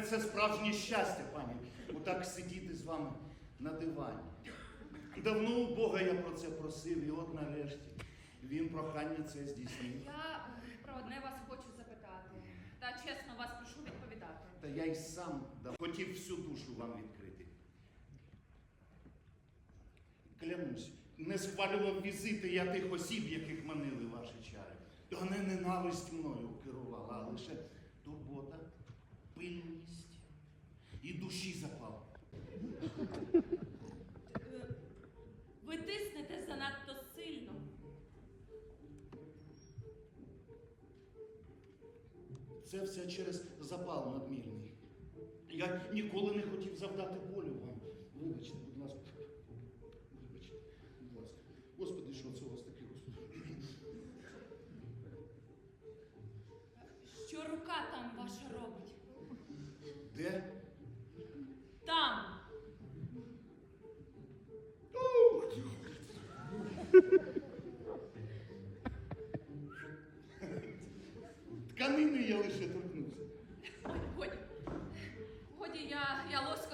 мене це справжнє щастя, пані. Отак сидіти з вами на дивані. Давно у Бога я про це просив, і от нарешті він прохання це здійснив. Я про одне вас хочу запитати. Та чесно вас прошу відповідати. Та я й сам дав- хотів всю душу вам відкрити. Клянусь, не схвалював візити я тих осіб, яких манили ваші чари. То не ненависть мною керувала, а лише турбота, пильність і душі запал. Е, Ви тиснете занадто сильно. Це все через запал надмірний. Я ніколи не хотів завдати болю вам. Тканини я лише торкнувся. Годі, годі, я, я лоск